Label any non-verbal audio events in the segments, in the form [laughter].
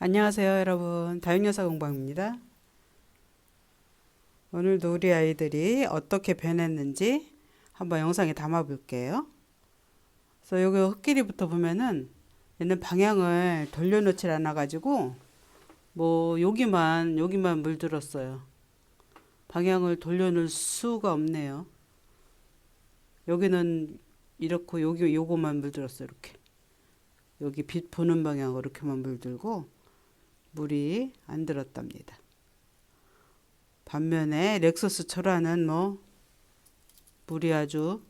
안녕하세요 여러분. 다육여사 공방입니다. 오늘도 우리 아이들이 어떻게 변했는지 한번 영상에 담아 볼게요. 그래서 여기 흙길이부터 보면은 얘는 방향을 돌려놓질 않아 가지고 뭐 여기만 여기만 물들었어요. 방향을 돌려놓을 수가 없네요. 여기는 이렇고 여기 요거만 물들었어요 이렇게. 여기 빛 보는 방향으로 이렇게만 물들고 물이 안 들었답니다. 반면에 렉서스 철화는 뭐 물이 아주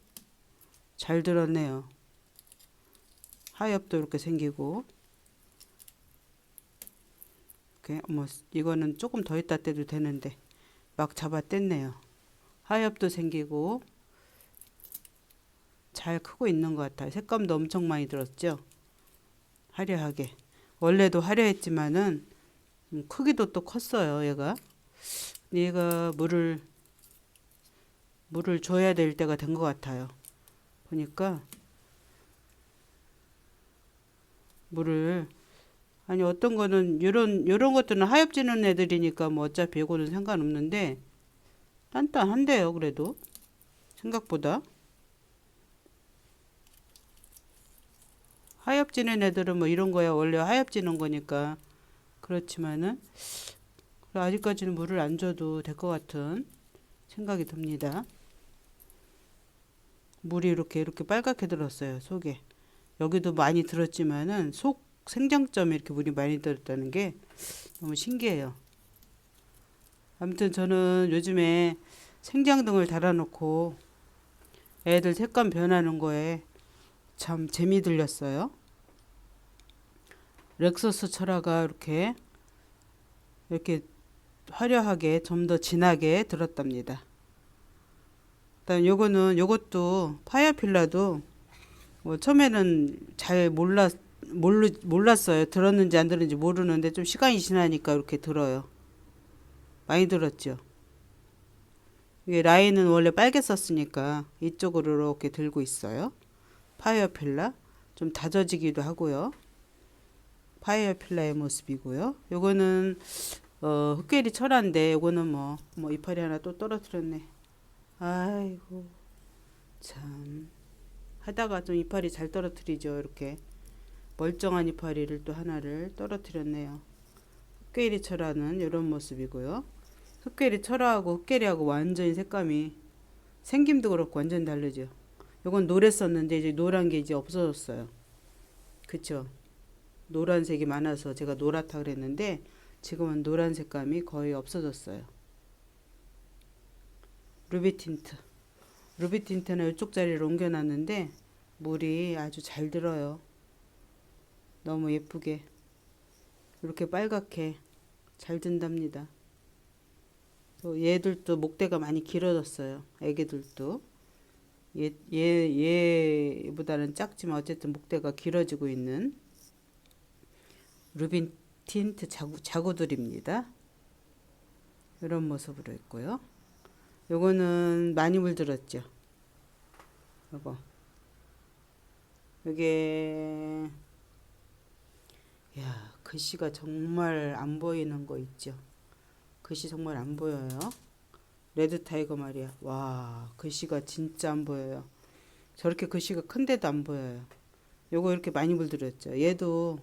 잘 들었네요. 하엽도 이렇게 생기고 이렇게 뭐 이거는 조금 더 있다 떼도 되는데 막 잡아 뗐네요. 하엽도 생기고 잘 크고 있는 것 같아요. 색감도 엄청 많이 들었죠. 화려하게. 원래도 화려했지만은 음, 크기도 또 컸어요, 얘가. 얘가 물을 물을 줘야 될 때가 된 것 같아요. 보니까 물을 아니 어떤 거는 요런 요런 것들은 하엽지는 애들이니까 뭐 어차피 이거는 상관없는데 단단한데요, 그래도 생각보다 하엽지는 애들은 뭐 이런 거야 원래 하엽지는 거니까 그렇지만은 아직까지는 물을 안 줘도 될 것 같은 생각이 듭니다. 물이 이렇게 이렇게 빨갛게 들었어요 속에 여기도 많이 들었지만은 속 생장점에 이렇게 물이 많이 들었다는 게 너무 신기해요. 아무튼 저는 요즘에 생장등을 달아놓고 애들 색감 변하는 거에 참 재미 들렸어요. 렉서스 철화가 이렇게 이렇게 화려하게 좀 더 진하게 들었답니다. 일단 요거는 요것도 파이어필라도 뭐 처음에는 잘 몰랐 몰르, 몰랐어요. 들었는지 안 들었는지 모르는데 좀 시간이 지나니까 이렇게 들어요. 많이 들었죠. 이게 라인은 원래 빨개 썼으니까 이쪽으로 이렇게 들고 있어요. 파이어필라 좀 다져지기도 하고요. 파이어필라의 모습이고요. 요거는 어, 흑괴리 철화인데 요거는 뭐, 뭐 이파리 하나 또 떨어뜨렸네. 아이고 참 하다가 좀 이파리 잘 떨어뜨리죠. 이렇게 멀쩡한 이파리를 또 하나를 떨어뜨렸네요. 흑괴리 철화는 이런 모습이고요. 흑괴리 철화하고 흑괴리하고 완전히 색감이 생김도 그렇고 완전 다르죠. 요건 노랬었는데 이제 노란 게 이제 없어졌어요. 그쵸? 노란색이 많아서 제가 노랗다 그랬는데 지금은 노란 색감이 거의 없어졌어요. 루비 틴트. 루비 틴트는 이쪽 자리를 옮겨놨는데 물이 아주 잘 들어요. 너무 예쁘게 이렇게 빨갛게 잘 든답니다. 또 얘들도 목대가 많이 길어졌어요. 애기들도. 얘, 얘, 얘보다는 작지만 어쨌든 목대가 길어지고 있는 루빈 틴트 자구, 자구들입니다. 이런 모습으로 있고요. 요거는 많이 물들었죠. 요거. 요게 야 글씨가 정말 안 보이는 거 있죠. 글씨 정말 안 보여요. 레드 타이거 말이야. 와 글씨가 진짜 안 보여요. 저렇게 글씨가 큰데도 안 보여요. 요거 이렇게 많이 물들었죠. 얘도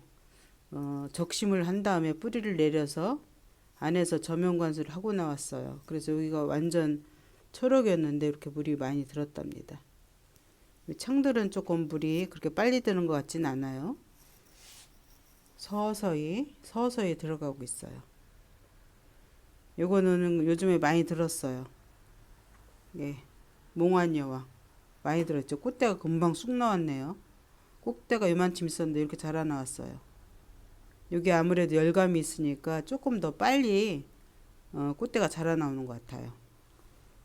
어, 적심을 한 다음에 뿌리를 내려서 안에서 저면 관수를 하고 나왔어요. 그래서 여기가 완전 초록이었는데 이렇게 물이 많이 들었답니다. 창들은 조금 물이 그렇게 빨리 드는 것 같진 않아요. 서서히 서서히 들어가고 있어요. 요거는 요즘에 많이 들었어요. 예, 몽환 여왕 많이 들었죠. 꽃대가 금방 쑥 나왔네요. 꽃대가 요만큼 있었는데 이렇게 자라 나왔어요. 여기 아무래도 열감이 있으니까 조금 더 빨리 어, 꽃대가 자라 나오는 것 같아요.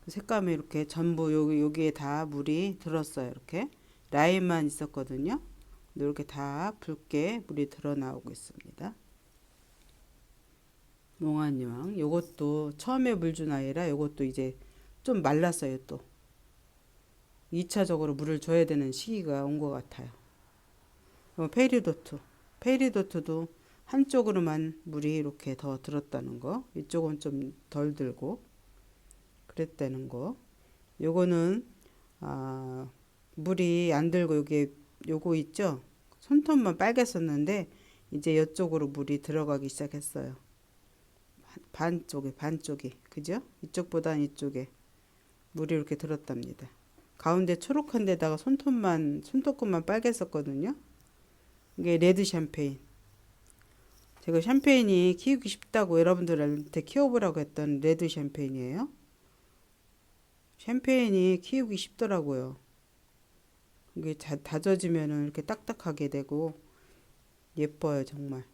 그 색감이 이렇게 전부 여기 여기에 다 물이 들었어요. 이렇게 라인만 있었거든요. 이렇게 다 붉게 물이 들어 나오고 있습니다. 몽환여왕 요것도 처음에 물 준 아이라 요것도 이제 좀 말랐어요 또 2차적으로 물을 줘야 되는 시기가 온 것 같아요. 어, 페리도트 페리도트도 한쪽으로만 물이 이렇게 더 들었다는 거. 이쪽은 좀 덜 들고 그랬다는 거. 요거는 아, 물이 안 들고 요게 요거 있죠? 손톱만 빨갰었는데 이제 이쪽으로 물이 들어가기 시작했어요. 반쪽에 반쪽이 그죠? 이쪽보단 이쪽에 물이 이렇게 들었답니다. 가운데 초록한 데다가 손톱만 손톱끝만 빨갰었거든요. 이게 레드 샴페인. 제가 샴페인이 키우기 쉽다고 여러분들한테 키워보라고 했던 레드 샴페인이에요. 샴페인이 키우기 쉽더라고요. 이게 자, 다져지면은 이렇게 딱딱하게 되고 예뻐요 정말.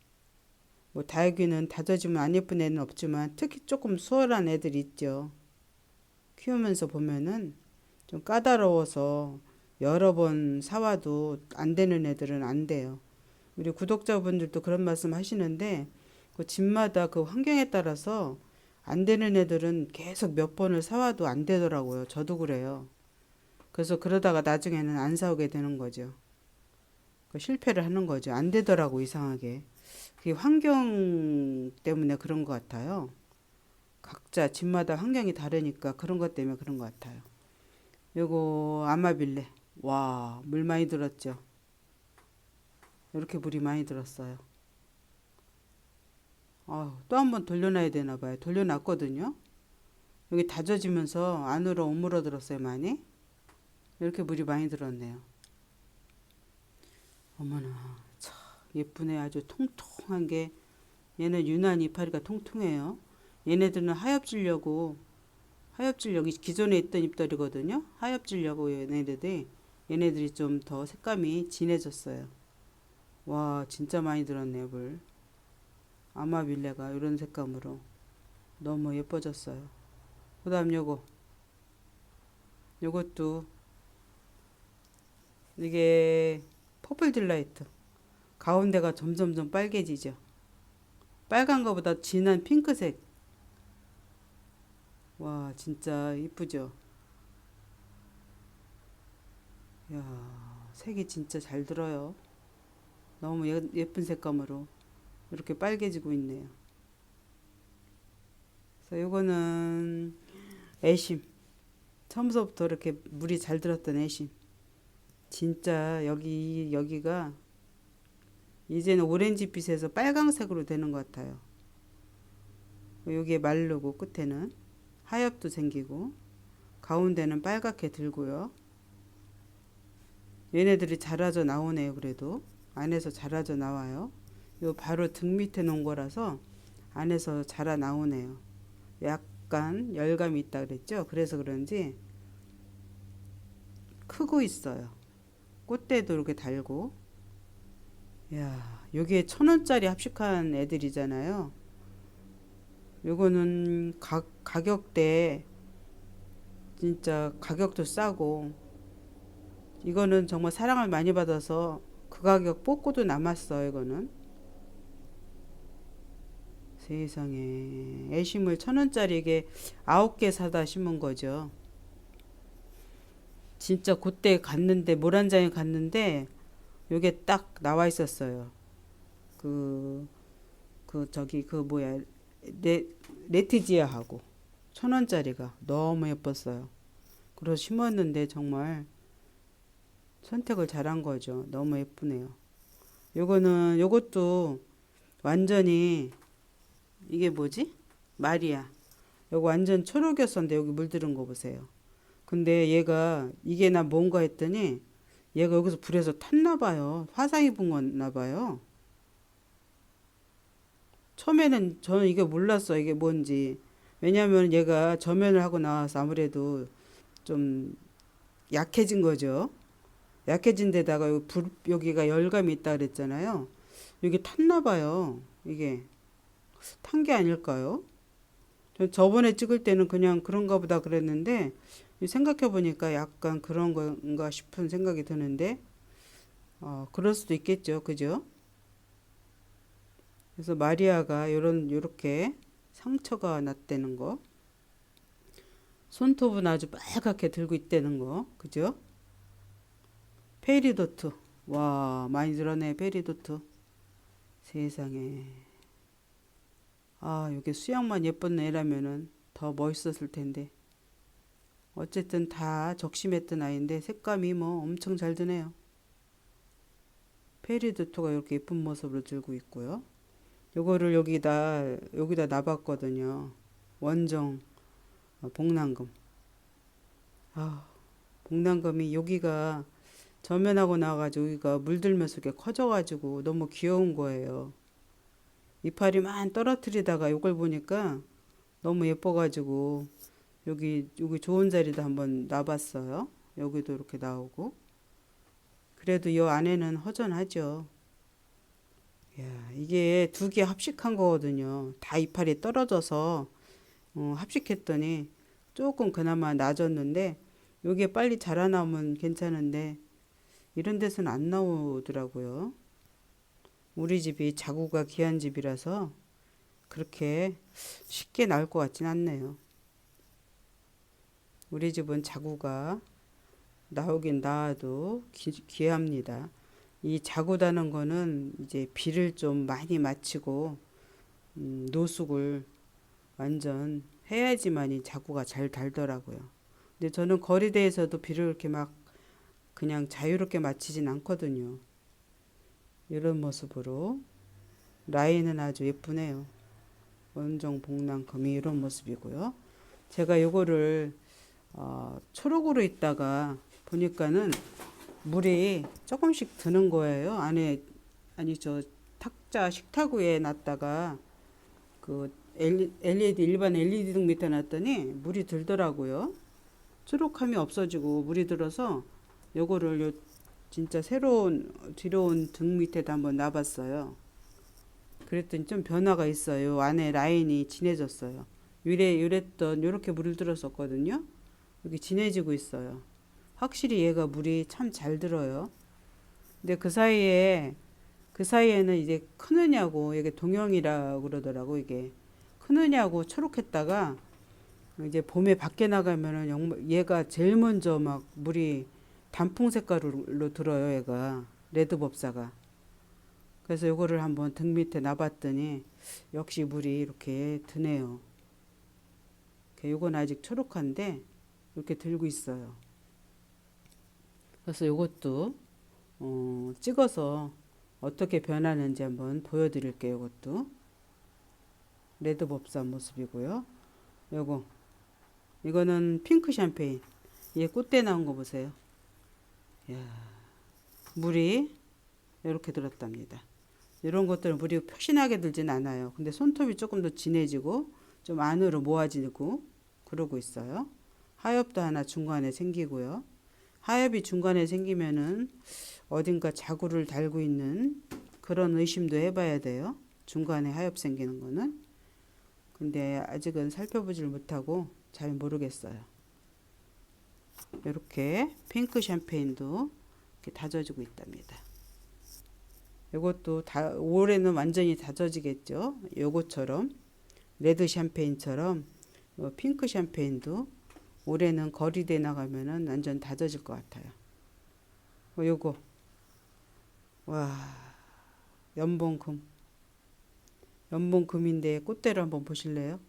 뭐 다육이는 다져지면 안 예쁜 애는 없지만 특히 조금 수월한 애들이 있죠. 키우면서 보면은 좀 까다로워서 여러 번 사와도 안 되는 애들은 안 돼요. 우리 구독자분들도 그런 말씀 하시는데 그 집마다 그 환경에 따라서 안 되는 애들은 계속 몇 번을 사와도 안 되더라고요. 저도 그래요. 그래서 그러다가 나중에는 안 사오게 되는 거죠. 그 실패를 하는 거죠. 안 되더라고 이상하게. 그게 환경 때문에 그런 것 같아요. 각자 집마다 환경이 다르니까 그런 것 때문에 그런 것 같아요. 요거 아마빌레. 와, 물 많이 들었죠. 이렇게 물이 많이 들었어요. 아, 또 한 번 돌려놔야 되나 봐요. 돌려놨거든요. 여기 다져지면서 안으로 오물어 들었어요, 많이. 이렇게 물이 많이 들었네요. 어머나, 참 예쁘네. 아주 통통한 게 얘는 유난 이파리가 통통해요. 얘네들은 하엽질려고 하엽질 여기 기존에 있던 잎들이거든요. 하엽질려고 얘네들이 얘네들이 좀 더 색감이 진해졌어요. 와 진짜 많이 들었네요 물. 아마빌레가 이런 색감으로 너무 예뻐졌어요. 그 다음 요거 요것도 이게 퍼플 딜라이트 가운데가 점점점 빨개지죠. 빨간 거보다 진한 핑크색 와 진짜 이쁘죠 야 색이 진짜 잘 들어요 너무 예, 예쁜 색감으로 이렇게 빨개지고 있네요 그래서 요거는 애심 처음서부터 이렇게 물이 잘 들었던 애심 진짜 여기 여기가 이제는 오렌지빛에서 빨강색으로 되는 것 같아요 여기에 마르고 끝에는 하엽도 생기고 가운데는 빨갛게 들고요. 얘네들이 자라져 나오네요. 그래도 안에서 자라져 나와요. 요 바로 등 밑에 놓은 거라서 안에서 자라 나오네요. 약간 열감이 있다 그랬죠. 그래서 그런지 크고 있어요. 꽃대도 이렇게 달고. 야, 요게 천 원짜리 합식한 애들이잖아요. 요거는 가, 가격대 진짜 가격도 싸고 이거는 정말 사랑을 많이 받아서 그 가격 뽑고도 남았어 이거는. 세상에. 애심을 천 원짜리 이게 아홉 개 사다 심은 거죠. 진짜 그때 갔는데 모란장에 갔는데 요게 딱 나와 있었어요. 그, 그 저기 그 뭐야 레, 레티지아하고 천 원짜리가 너무 예뻤어요. 그래서 심었는데 정말 선택을 잘한 거죠. 너무 예쁘네요. 요거는 요것도 완전히 이게 뭐지? 마리아. 요거 완전 초록이었었는데 여기 물들은 거 보세요. 근데 얘가 이게 나 뭔가 했더니 얘가 여기서 불에서 탔나 봐요. 화상 입은 거나 봐요. 처음에는 저는 이게 몰랐어 이게 뭔지 왜냐하면 얘가 저면을 하고 나와서 아무래도 좀 약해진 거죠 약해진 데다가 여기 불, 여기가 열감이 있다 그랬잖아요 여기 탔나 봐요 이게 탄 게 아닐까요 저번에 찍을 때는 그냥 그런가 보다 그랬는데 생각해 보니까 약간 그런 건가 싶은 생각이 드는데 어, 그럴 수도 있겠죠 그죠 그래서 마리아가 요런 요렇게 상처가 났다는 거. 손톱은 아주 빨갛게 들고 있다는 거. 그죠? 페리도트. 와, 많이 들어네, 페리도트. 세상에. 아, 이게 수영만 예쁜 애라면은 더 멋있었을 텐데. 어쨌든 다 적심했던 아이인데 색감이 뭐 엄청 잘 드네요. 페리도토가 이렇게 예쁜 모습으로 들고 있고요. 요거를 여기다 여기다 놔봤거든요. 원정 어, 복랑금. 아, 복랑금이 여기가 저면하고 나와가지고 여기가 물들면서 이렇게 커져가지고 너무 귀여운 거예요. 이파리만 떨어뜨리다가 요걸 보니까 너무 예뻐가지고 여기 여기 좋은 자리도 한번 놔봤어요. 여기도 이렇게 나오고 그래도 이 안에는 허전하죠. 야, 이게 두 개 합식한 거거든요. 다 이파리 떨어져서 어, 합식했더니 조금 그나마 낮았는데 요게 빨리 자라나오면 괜찮은데 이런 데서는 안 나오더라고요. 우리 집이 자구가 귀한 집이라서 그렇게 쉽게 나올 것 같진 않네요. 우리 집은 자구가 나오긴 나와도 귀, 귀합니다. 이 자구다는 거는 이제 비를 좀 많이 맞히고 음, 노숙을 완전 해야지만이 자구가 잘 달더라고요. 근데 저는 거리대에서도 비를 이렇게 막 그냥 자유롭게 맞히진 않거든요. 이런 모습으로 라인은 아주 예쁘네요. 원정 복랑금이 이런 모습이고요. 제가 요거를 어, 초록으로 있다가 보니까는 물이 조금씩 드는 거예요. 안에 아니 저 탁자 식탁 위에 놨다가 그 LED 일반 LED 등 밑에 놨더니 물이 들더라고요. 초록함이 없어지고 물이 들어서 요거를 요 진짜 새로운 뒤로 온 등 밑에다 한번 놔봤어요. 그랬더니 좀 변화가 있어요. 안에 라인이 진해졌어요. 유래 유랬던 요렇게 물을 들었었거든요. 여기 진해지고 있어요. 확실히 얘가 물이 참 잘 들어요. 근데 그 사이에 그 사이에는 이제 크느냐고 이게 동영이라고 그러더라고 이게 크느냐고 초록했다가 이제 봄에 밖에 나가면은 영 얘가 제일 먼저 막 물이 단풍 색깔로 들어요 얘가 레드 법사가 그래서 요거를 한번 등 밑에 놔봤더니 역시 물이 이렇게 드네요. 요건 아직 초록한데 이렇게 들고 있어요. 그래서 요것도 어, 찍어서 어떻게 변하는지 한번 보여드릴게요. 이것도 레드 법사 모습이고요. 요거 이거는 핑크 샴페인. 얘 꽃대 나온 거 보세요. 야 물이 이렇게 들었답니다. 이런 것들은 물이 표신하게 들진 않아요. 근데 손톱이 조금 더 진해지고 좀 안으로 모아지고 그러고 있어요. 하엽도 하나 중간에 생기고요. 하엽이 중간에 생기면은 어딘가 자구를 달고 있는 그런 의심도 해봐야 돼요. 중간에 하엽 생기는 거는. 근데 아직은 살펴보질 못하고 잘 모르겠어요. 이렇게 핑크 샴페인도 이렇게 다져지고 있답니다. 이것도 다 올해는 완전히 다져지겠죠. 요것처럼 레드 샴페인처럼 어, 핑크 샴페인도 올해는 거리대 나가면은 완전 다져질 것 같아요. 어, 요거 와 연봉금 연봉금인데 꽃대를 한번 보실래요?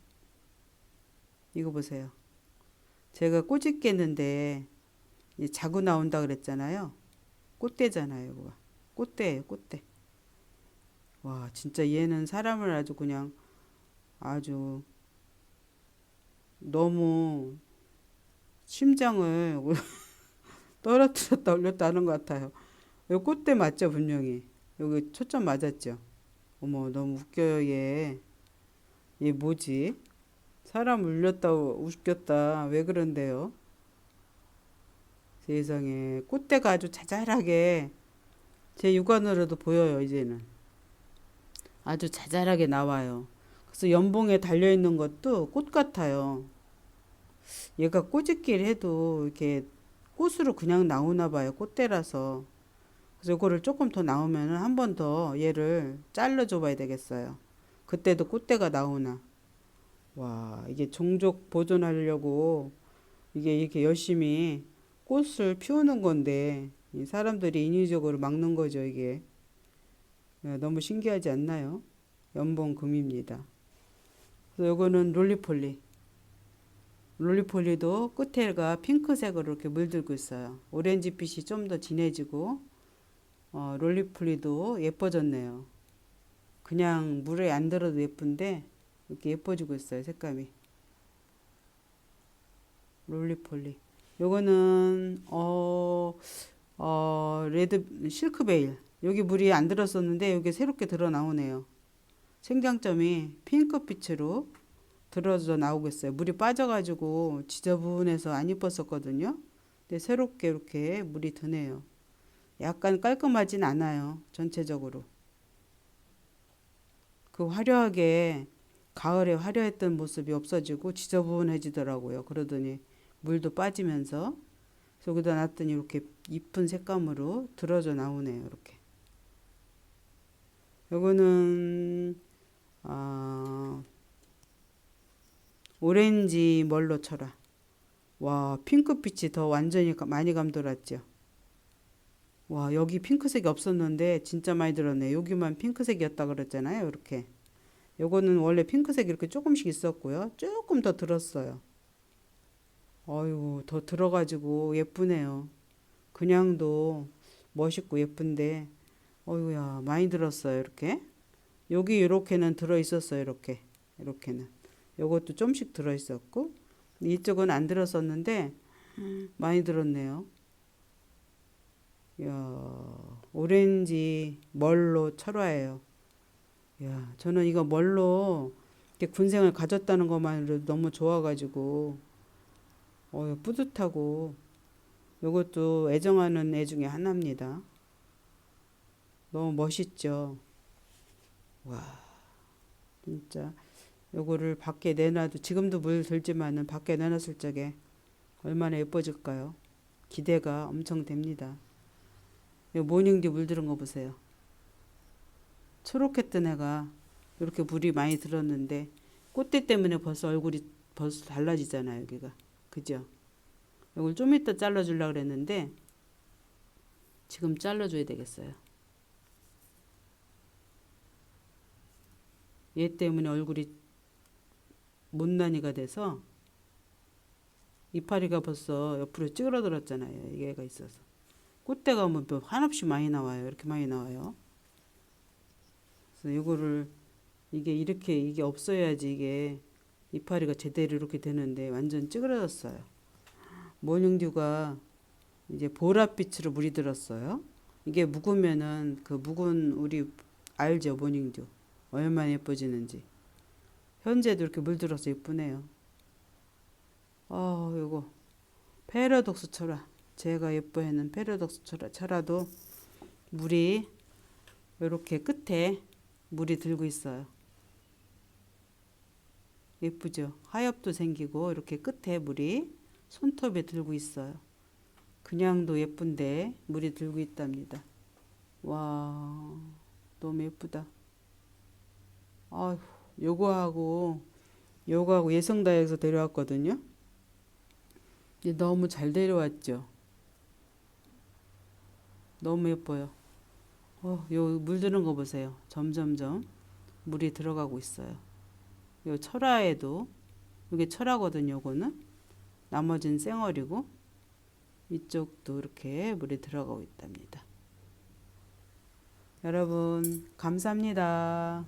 이거 보세요. 제가 꼬집 겠는데 자구 나온다 그랬잖아요. 꽃대잖아요. 꽃대예요, 꽃대. 와, 진짜 얘는 사람을 아주 그냥 아주 너무 심장을 [laughs] 떨어뜨렸다 올렸다 하는 것 같아요. 이 꽃대 맞죠, 분명히. 여기 초점 맞았죠? 어머, 너무 웃겨요, 얘. 얘 뭐지? 사람 울렸다, 웃겼다. 왜 그런데요? 세상에. 꽃대가 아주 자잘하게 제 육안으로도 보여요, 이제는. 아주 자잘하게 나와요. 그래서 연봉에 달려 있는 것도 꽃 같아요. 얘가 꼬집기를 해도 이렇게 꽃으로 그냥 나오나 봐요. 꽃대라서. 그래서 이거를 조금 더 나오면 한번 더 얘를 잘라줘 봐야 되겠어요. 그때도 꽃대가 나오나. 와, 이게 종족 보존하려고 이게 이렇게 열심히 꽃을 피우는 건데 이 사람들이 인위적으로 막는 거죠, 이게. 예, 너무 신기하지 않나요? 연봉금입니다. 그래서 요거는 롤리폴리. 롤리폴리도 끝에가 핑크색으로 이렇게 물들고 있어요. 오렌지빛이 좀 더 진해지고 어, 롤리폴리도 예뻐졌네요. 그냥 물에 안 들어도 예쁜데 이렇게 예뻐지고 있어요. 색감이. 롤리폴리. 요거는 어, 어 레드 실크베일. 여기 물이 안 들었었는데 여기 새롭게 들어 나오네요. 생장점이 핑크빛으로 들어져 나오고 있어요. 물이 빠져가지고 지저분해서 안 이뻤었거든요. 근데 새롭게 이렇게 물이 드네요. 약간 깔끔하진 않아요. 전체적으로. 그 화려하게 가을에 화려했던 모습이 없어지고 지저분해지더라고요. 그러더니 물도 빠지면서 여기다 놨더니 이렇게 이쁜 색감으로 들어져 나오네요. 이렇게. 요거는 아 오렌지 멀로 쳐라. 와 핑크빛이 더 완전히 가- 많이 감돌았죠. 와 여기 핑크색이 없었는데 진짜 많이 들었네. 여기만 핑크색이었다 그랬잖아요. 이렇게. 요거는 원래 핑크색이 이렇게 조금씩 있었고요. 조금 더 들었어요. 어유 더 들어가지고 예쁘네요. 그냥도 멋있고 예쁜데 어유야 많이 들었어요. 이렇게. 여기 이렇게는 들어 있었어요. 이렇게. 이렇게는. 요것도 좀씩 들어 있었고 이쪽은 안 들었었는데 많이 들었네요. 야, 오렌지 멀로 철화예요. 야, 저는 이거 이렇게 군생을 가졌다는 것만으로도 너무 좋아가지고 어, 뿌듯하고 요것도 애정하는 애 중에 하나입니다. 너무 멋있죠. 와, 진짜 요거를 밖에 내놔도 지금도 물 들지만은 밖에 내놨을 적에 얼마나 예뻐질까요? 기대가 엄청 됩니다. 요 모닝디 물들은 거 보세요. 초록했던 애가 이렇게 물이 많이 들었는데 꽃대 때문에 벌써 얼굴이 벌써 달라지잖아요, 여기가. 그죠? 이걸 좀 이따 잘라주려고 그랬는데 지금 잘라줘야 되겠어요. 얘 때문에 얼굴이 못난이가 돼서 이파리가 벌써 옆으로 찌그러들었잖아요. 얘가 있어서. 꽃대가 뭐 한없이 많이 나와요. 이렇게 많이 나와요. 그래서 이거를 이게 이렇게 이게 없어야지 이게 이파리가 제대로 이렇게 되는데 완전 찌그러졌어요. 모닝듀가 이제 보랏빛으로 물이 들었어요. 이게 묵으면은 그 묵은 우리 알죠 모닝듀 얼마나 예뻐지는지. 현재도 이렇게 물들어서 예쁘네요. 아, 요거 페러독스 철화. 제가 예뻐하는 페러독스 철화, 철화도 물이 이렇게 끝에 물이 들고 있어요. 예쁘죠? 하엽도 생기고 이렇게 끝에 물이 손톱에 들고 있어요. 그냥도 예쁜데 물이 들고 있답니다. 와, 너무 예쁘다. 아휴, 요거하고 요거하고 예성다에서 데려왔거든요. 너무 잘 데려왔죠. 너무 예뻐요. 어, 요 물드는 거 보세요. 점점점 물이 들어가고 있어요. 요 철화에도 이게 철화거든요. 요거는 나머지는 쌩얼이고 이쪽도 이렇게 물이 들어가고 있답니다. 여러분 감사합니다.